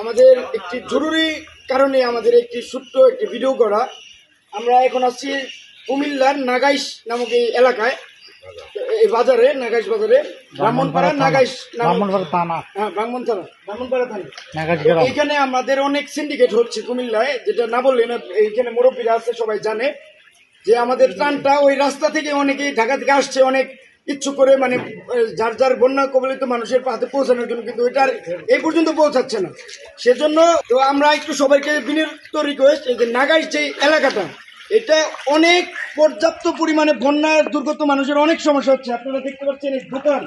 আমাদের একটি জরুরি কারণে আমাদের একটি ছোট্ট একটি ভিডিও করা। আমরা এখন আছি কুমিল্লার নাগাইশ নামক এই এলাকায়। এই বাজারে নাগাইশ বাজারে। ব্রাহ্মণপাড়া নাগাইশ নামক ব্রাহ্মণবাড়ি থানা। হ্যাঁ ব্রাহ্মণপাড়া ব্রাহ্মণপাড়া থানা। এইখানে আমাদের অনেক সিন্ডিকেট হচ্ছে কুমিল্লায় যেটা না বললে না এইখানে মুরব্বীরা আছে সবাই জানে। যে আমাদের ত্রাণটা ওই রাস্তা থেকে অনেকেই ঢাকা থেকে আসছে অনেক ইচ্ছু করে মানে যার যার বন্যা কবলিত মানুষের পাতে পৌঁছানোর জন্য কিন্তু ওইটার এই পর্যন্ত পৌঁছাচ্ছে না। সেজন্য তো আমরা একটু সবাইকে বিনীত রিকোয়েস্ট এই যে নাগাইশ যে এলাকাটা এটা অনেক পর্যাপ্ত পরিমাণে বন্যার দুর্গত মানুষের অনেক সমস্যা হচ্ছে। আপনারা দেখতে পাচ্ছেন এই দোকান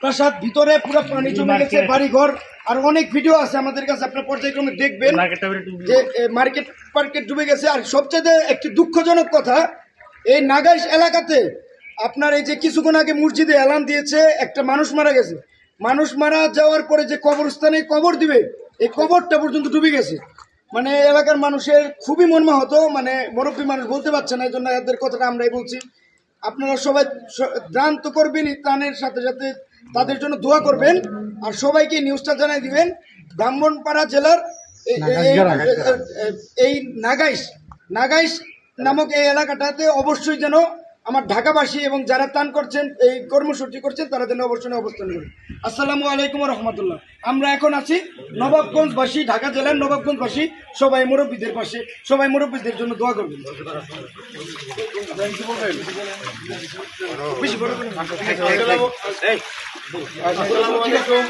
প্রাসাদ ভিতরে পুরো পানি জমে গেছে বাড়িঘর আর অনেক ভিডিও আছে আমাদের কাছে আপনার পর্যায়ক্রমে দেখবেন যে মার্কেট মার্কেট ডুবে গেছে। আর সবচেয়ে একটি দুঃখজনক কথা এই নাগাইশ এলাকাতে আপনার এই যে কিছুক্ষণ আগে মসজিদে এলান দিয়েছে একটা মানুষ মারা গেছে। মানুষ মারা যাওয়ার পরে যে কবরস্থানে কবর দিবে এই কবরটা পর্যন্ত ডুবে গেছে। মানে এলাকার মানুষের খুবই মনমাহত মানে মুরব্বী মানুষ বলতে পারছে না এই জন্য এদের কথাটা আমরাই বলছি। আপনারা সবাই দান তো করবেনই ত্রাণের সাথে সাথে তাদের জন্য দোয়া করবেন আর সবাইকে নিউজটা জানাই দিবেন। ব্রাহ্মণপাড়া জেলার এই নাগাইশ নাগাইশ নামক এই এলাকাটাতে অবশ্যই যেন আমার ঢাকাবাসী এবং যারা ত্রাণ করছেন, এই কর্মসূচি করছেন, তারা যেন অবশ্যই অবস্থান করেন। আসসালামু আলাইকুম রহমতুল্লাহ। আমরা এখন আছি নবাবগঞ্জবাসী, ঢাকা জেলার নবাবগঞ্জবাসী, সবাই মুরব্বীদের পাশে। সবাই মুরব্বীদের জন্য দোয়া করবেন। আসসালামু আলাইকুম।